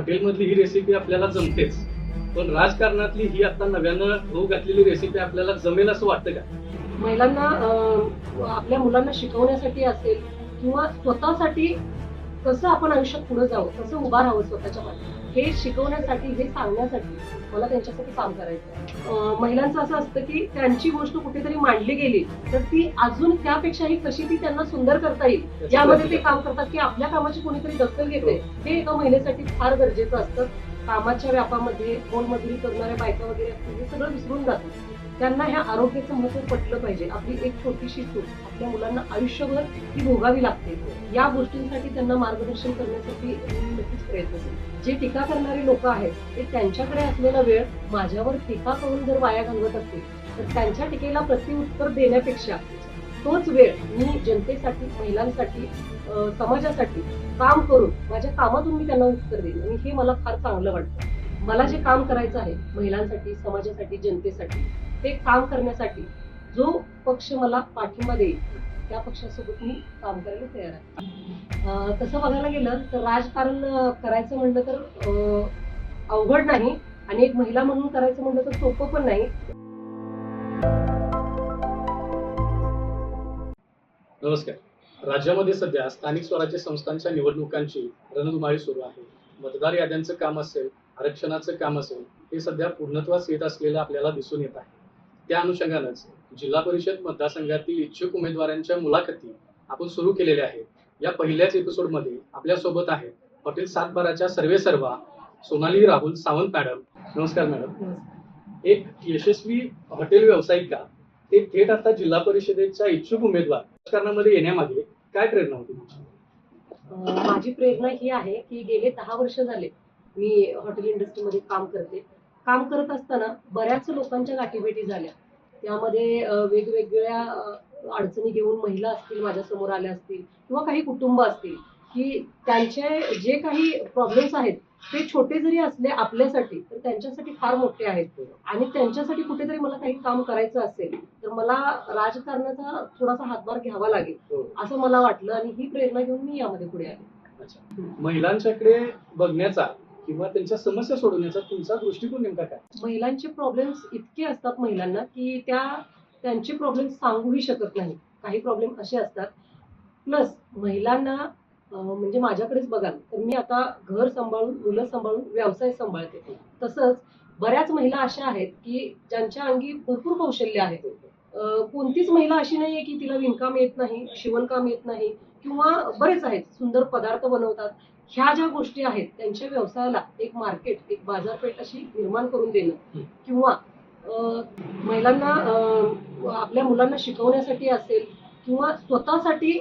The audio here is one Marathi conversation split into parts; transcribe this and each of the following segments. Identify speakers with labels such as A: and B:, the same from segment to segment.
A: हॉटेलमधली ही रेसिपी आपल्याला जमतेच. पण राजकारणातली ही आता नव्यानं होऊ घातलेली रेसिपी आपल्याला जमेल असं वाटतं का?
B: महिलांना आपल्या मुलांना शिकवण्यासाठी असेल किंवा स्वतःसाठी कसं आपण आयुष्यात पुढे जावं कसं उभा राहावं स्वतःच्या पाठी हे शिकवण्यासाठी हे सांगण्यासाठी मला त्यांच्यासाठी काम करायचं महिलांचं असं असतं की त्यांची गोष्ट कुठेतरी मांडली गेली तर ती अजून त्यापेक्षाही कशी ती त्यांना सुंदर करता येईल यामध्ये ते काम करतात की आपल्या कामाची कोणीतरी दखल घेते हे एका महिलेसाठी फार गरजेचं असतं. कामाच्या व्यापामध्ये मोलमजुरी करणाऱ्या बायका वगैरे असतील हे सगळं विसरून जातात. त्यांना ह्या आरोग्याचं महत्त्व पटलं पाहिजे. आपली एक छोटीशी चूक आपल्या मुलांना आयुष्यभर ती भोगावी लागते. या गोष्टींसाठी त्यांना मार्गदर्शन करण्यासाठी नक्कीच प्रयत्न करेन. जे टीका करणारे लोक आहेत ते त्यांच्याकडे असलेला वेळ माझ्यावर टीका करून जर वाया घालवत असतील तर त्यांच्या टीकेला प्रतिउत्तर देण्यापेक्षा तोच वेळ मी जनतेसाठी महिलांसाठी समाजासाठी काम करून माझ्या कामातून मी त्यांना उत्तर देईन. आणि हे मला फार चांगलं वाटतं. मला जे काम करायचं आहे महिलांसाठी समाजासाठी जनतेसाठी ते काम करण्यासाठी जो पक्ष मला पाठिंबा देईल त्या पक्षासोबत मी काम करायला तयार आहे. तसं बघायला गेलं तर राजकारण करायचं म्हणलं तर अवघड नाही. आणि एक महिला म्हणून करायचं म्हणलं तर सोपं पण नाही.
A: नमस्कार. राज्यामध्ये सध्या स्थानिक स्वराज्य संस्थांच्या निवडणुकांची रणधुमाळी सुरू आहे. मतदार याद्यांचं काम असेल आरक्षणाचं काम असेल हे सध्या पूर्णत्वास येत असलेलं आपल्याला दिसून येत आहे. त्या अनुषंगानंच जिल्हा परिषद मतदारसंघातील इच्छुक उमेदवारांच्या मुलाखती आपण सुरू केलेल्या आहेत. या पहिल्याच एपिसोडमध्ये आपल्यासोबत आहेत हॉटेल सातबाराच्या सर्वे सर्वा सोनाली राहुल सावंत मॅडम. नमस्कार. मॅडम एक यशस्वी हॉटेल व्यावसायिका ते थेट आता जिल्हा परिषदेच्या इच्छुक उमेदवार राजकारणामध्ये येण्यामागे काय प्रेरणा होती
B: माझी प्रेरणा ही आहे की गेले दहा वर्ष झाले मी हॉटेल इंडस्ट्रीमध्ये काम करते. काम करत असताना बऱ्याच लोकांच्या गाठीभेटी झाल्या. त्यामध्ये वेगवेगळ्या अडचणी घेऊन महिला असतील माझ्यासमोर आल्या असतील किंवा काही कुटुंब असतील की त्यांचे जे काही प्रॉब्लेम्स आहेत ते छोटे जरी असले आपल्यासाठी तर त्यांच्यासाठी फार मोठे आहेत आणि त्यांच्यासाठी कुठेतरी मला काही काम करायचं असेल तर मला राजकारणाचा थोडासा हातभार घ्यावा लागेल असं मला वाटलं. आणि ही प्रेरणा घेऊन मी यामध्ये पुढे आले.
A: महिलांच्याकडे बघण्याचा किंवा त्यांच्या समस्या सोडवण्याचा तुमचा दृष्टिकोन नेमका काय?
B: महिलांचे प्रॉब्लेम्स इतके असतात महिलांना की त्या त्यांचे प्रॉब्लेम सांगूही शकत नाही काही प्रॉब्लेम असे असतात. प्लस महिलांना म्हणजे माझ्याकडेच बघाल तर मी आता घर सांभाळून मुलं सांभाळून व्यवसाय सांभाळते. तसंच बऱ्याच महिला अशा आहेत की ज्यांच्या अंगी भरपूर कौशल्य आहेत. कोणतीच महिला अशी नाहीये की तिला विणकाम येत नाही शिवणकाम येत नाही किंवा बरेच आहेत सुंदर पदार्थ बनवतात. ह्या ज्या गोष्टी आहेत त्यांच्या व्यवसायाला एक मार्केट एक बाजारपेठ अशी निर्माण करून देणं. किंवा महिलांना आपल्या मुलांना शिकवण्यासाठी असेल किंवा स्वतःसाठी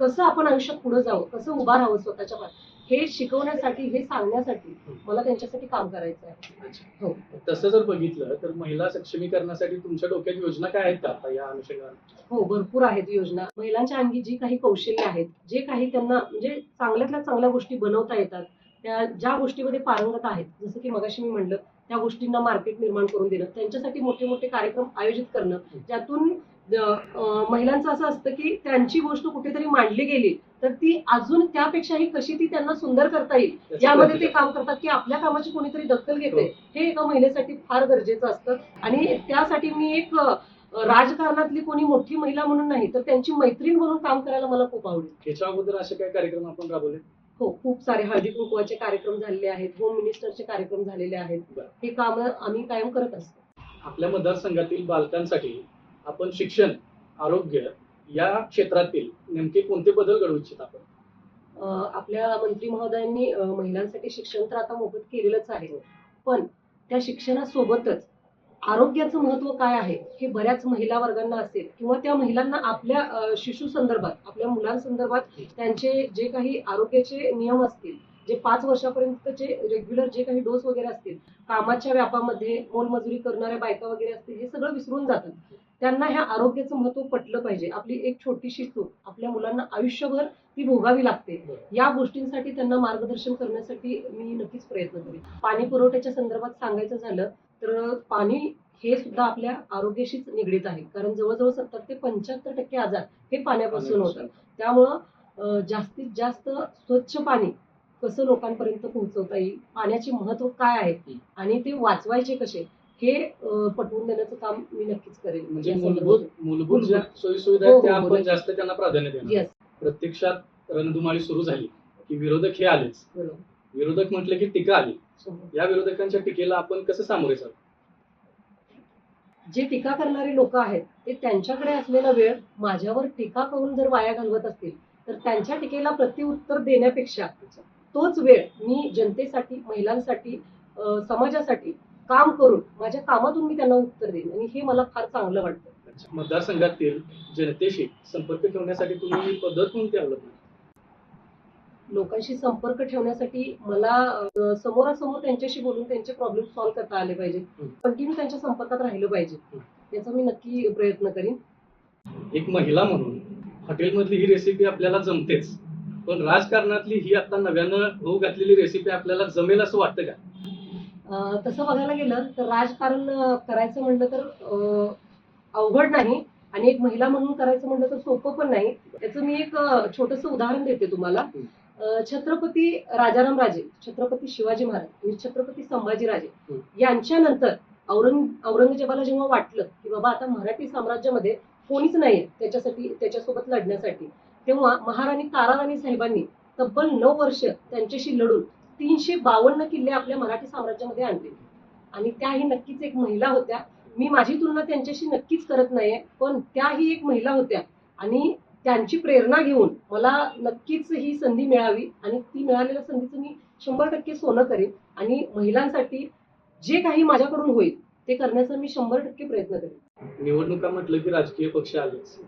B: कसं आपण आयुष्यात पुढे जावं कसं उभा राहावं स्वतःच्या पाठी हे शिकवण्यासाठी हे सांगण्यासाठी मला त्यांच्यासाठी काम करायचं आहे. हो.
A: तसं जर बघितलं तर महिला सक्षमीकरणासाठी तुमच्या डोक्यात योजना काय आहेत का आता या अनुषंगाने?
B: हो भरपूर आहेत योजना. महिलांच्या अंगी जी काही कौशल्य आहेत जे काही त्यांना म्हणजे चांगल्यातल्या चांगल्या गोष्टी बनवता येतात त्या ज्या गोष्टीमध्ये पारंगत आहेत जसं की मगाशी मी म्हणलं त्या गोष्टींना मार्केट निर्माण करून देणं त्यांच्यासाठी मोठे मोठे कार्यक्रम आयोजित करणं ज्यातून महिलांचं असं असतं की त्यांची गोष्ट कुठेतरी मांडली गेली तर ती अजून त्यापेक्षाही कशी ती त्यांना सुंदर करता येईल यामध्ये ते. काम करतात की आपल्या कामाची कोणीतरी दखल घेते
A: हो.
B: हे एका महिलेसाठी फार गरजेचं असतं आणि त्यासाठी मी एक राजकारणातली कोणी मोठी महिला म्हणून नाही तर त्यांची मैत्रीण म्हणून काम करायला मला खूप आवडेल
A: ह्याच्या अगोदर असे काही कार्यक्रम आपण राबवले
B: हो खूप सारे हळदी कुंकवाचे कार्यक्रम झालेले आहेत होम मिनिस्टरचे कार्यक्रम झालेले आहेत. हे काम आम्ही कायम करत असतो
A: आपल्या मतदारसंघातील बालकांसाठी आपण शिक्षण आरोग्य या क्षेत्रातील नेमके कोणते बदल घडवू इच्छित आपण?
B: आपल्या मंत्री महोदयांनी महिलांसाठी शिक्षण तर आता मोफत केलेलंच आहे. पण त्या शिक्षणासोबतच आरोग्याचं महत्त्व काय आहे हे बऱ्याच महिला वर्गांना असेल किंवा त्या महिलांना आपल्या शिशु संदर्भात आपल्या मुलांसंदर्भात त्यांचे जे काही आरोग्याचे नियम असतील जे पाच वर्षापर्यंतचे रेग्युलर जे काही डोस वगैरे असतील कामाच्या व्यापामध्ये मोलमजुरी करणाऱ्या बायका वगैरे असतील हे सगळं विसरून जातात. त्यांना ह्या आरोग्याचं महत्त्व पटलं पाहिजे. आपली एक छोटीशी चूक आपल्या मुलांना आयुष्यभर ती भोगावी लागते. या गोष्टींसाठी त्यांना मार्गदर्शन करण्यासाठी मी नक्कीच प्रयत्न करेन. पाणी पुरवठ्याच्या संदर्भात सांगायचं झालं तर पाणी हे सुद्धा आपल्या आरोग्याशीच निगडीत आहे. कारण जवळजवळ सत्तर ते पंच्याहत्तर टक्के आजार हे पाण्यापासून होतात. त्यामुळं जास्तीत जास्त स्वच्छ पाणी कसं लोकांपर्यंत पोहोचवता येईल? पाण्याचे महत्त्व काय आहे
A: हं.
B: आणि ते वाचवायचे कसे? हे पटवून देण्याचं काम मी नक्कीच करेन.
A: म्हणजे
B: या
A: मूलभूत मूलभूत ज्या सोयी सुविधा
B: हो,
A: आहेत त्या
B: हो,
A: आपण
B: हो.
A: जास्त त्यांना प्राधान्य देणार. प्रत्यक्षात रणधुमाळी सुरू झाली की विरोधक हे आलेच. विरोधक म्हटले की टीका आली. या विरोधकांच्या टीकेला आपण कसं सामोरे जाऊ?
B: जे टीका करणारी लोक आहेत ते त्यांच्याकडे असलेला वेळ माझ्यावर टीका करून जर वाया घालवत असतील तर त्यांच्या टीकेला प्रत्युत्तर देण्यापेक्षा तोच वेळ मी जनतेसाठी महिलांसाठी समाजासाठी काम करून माझ्या कामातून मी त्यांना उत्तर देईन. आणि हे मला फार चांगलं वाटतं.
A: मतदारसंघातील जनतेशी संपर्क ठेवण्यासाठी तुम्ही पद्धत कोणती अवलंबली?
B: लोकांशी संपर्क ठेवण्यासाठी मला समोरासमोर त्यांच्याशी बोलून त्यांचे प्रॉब्लेम सॉल्व्ह करता आले पाहिजेत. कंटिन्यू त्यांच्या संपर्कात राहिलं पाहिजे. याचा मी नक्की प्रयत्न करीन.
A: एक महिला म्हणून हॉटेलमधली ही रेसिपी आपल्याला जमतेच. पण राजकारणातली ही आता नव्यानं होऊ घातलेली रेसिपी आपल्याला जमेल असं वाटतं का
B: अं, तसं बघायला गेलं तर राजकारण अं, करायचं म्हणलं तर अं, अवघड नाही आणि एक महिला म्हणून करायचं म्हणलं तर सोपं पण नाही त्याचं मी एक छोटस उदाहरण देते तुम्हाला
A: हं.
B: अं, छत्रपती राजाराम राजे छत्रपती शिवाजी महाराज आणि छत्रपती संभाजी राजे
A: हं.
B: यांच्यानंतर औरंग औरंगजेबाला जेव्हा वाटलं की बाबा आता मराठी साम्राज्यामध्ये कोणीच नाहीये त्याच्यासाठी त्याच्यासोबत लढण्यासाठी तेव्हा महाराणी ताराराणी साहेबांनी तब्बल नऊ वर्ष त्यांच्याशी लढून तीनशे बावन्न किल्ले आपल्या मराठी साम्राज्यामध्ये आणले. आणि त्याही नक्कीच एक महिला होत्या. मी माझी तुलना त्यांच्याशी नक्कीच करत नाहीये पण त्याही एक महिला होत्या. आणि त्यांची प्रेरणा घेऊन मला नक्कीच ही संधी मिळावी. आणि ती मिळालेल्या संधीचं मी शंभर टक्के सोनं करेन. आणि महिलांसाठी जे काही माझ्याकडून होईल ते करण्याचा मी शंभर टक्के प्रयत्न करेन.
A: निवडणुका म्हटलं की राजकीय पक्ष आलेच.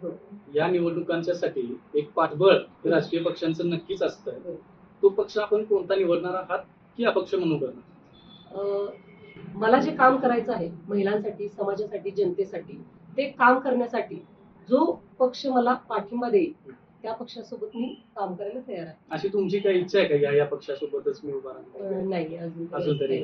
A: या निवडणुकांच्यासाठी एक पाठबळ हे राजकीय पक्षांचं नक्कीच असतं. तो पक्ष आपण कोणता निवडणार आहात की अपक्ष म्हणून करणार?
B: मला जे काम करायचं आहे महिलांसाठी समाजासाठी जनतेसाठी ते काम करण्यासाठी जो पक्ष मला पाठिंबा देईल त्या पक्षासोबत मी काम करायला तयार आहे.
A: अशी तुमची काही इच्छा आहे का या या पक्षासोबतच मी उभा
B: नाही अजून
A: अजून तरी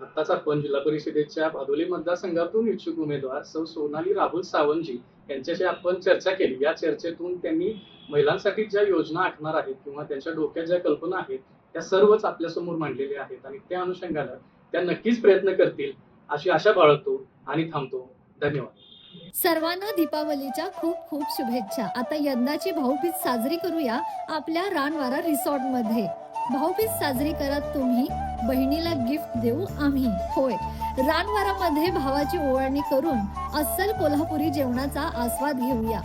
B: आत्ताच
A: आताच आपण जिल्हा परिषदेच्या भादोली मतदारसंघातून इच्छुक उमेदवार सौ सोनाली राहुल सावंतजी यांच्याशी आपण चर्चा केली. या चर्चेतून त्यांनी महिलांसाठी ज्या योजना आखणार आहेत किंवा त्यांच्या डोक्यात ज्या कल्पना आहेत त्या सर्वच आपल्यासमोर मांडलेल्या आहेत आणि त्या अनुषंगानं त्या नक्कीच प्रयत्न करतील अशी आशा बाळगतो आणि थांबतो. धन्यवाद.
C: सर्वांना दीपावलीच्या खूप खूप शुभेच्छा. आता यंदाची भाऊबीज साजरी करूया आपल्या रानवारा रिसॉर्टमध्ये भाऊबीज साजरी करत तुम्ही बहिणीला गिफ्ट देऊ आम्ही. होय. रानवारामध्ये भावाची ओवाळणी करून अस्सल कोल्हापुरी जेवणाचा आस्वाद घेऊया.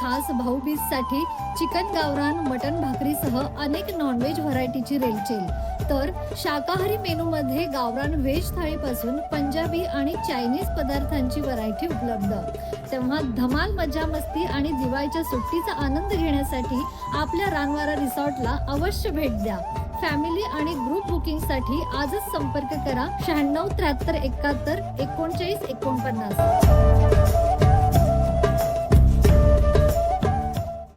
C: खास भाऊबीजसाठी चिकन गावरान मटन भाकरीसह अनेक नॉनव्हेज व्हरायटीची रेलचेल. तर शाकाहारी मेनू मध्ये गावरान व्हेज थाळीपासून पंजाबी आणि चायनीज पदार्थांची व्हरायटी उपलब्ध. तेव्हा धमाल मजा मस्ती आणि दिवाळीच्या सुट्टीचा आनंद घेण्यासाठी आपल्या रानवारा रिसॉर्टला अवश्य भेट द्या. फॅमिली आणि ग्रुप बुकिंगसाठी आजच संपर्क करा शहाण्णव त्र्याहत्तर एकाहत्तर एकोणचाळीस एकोणपन्नास.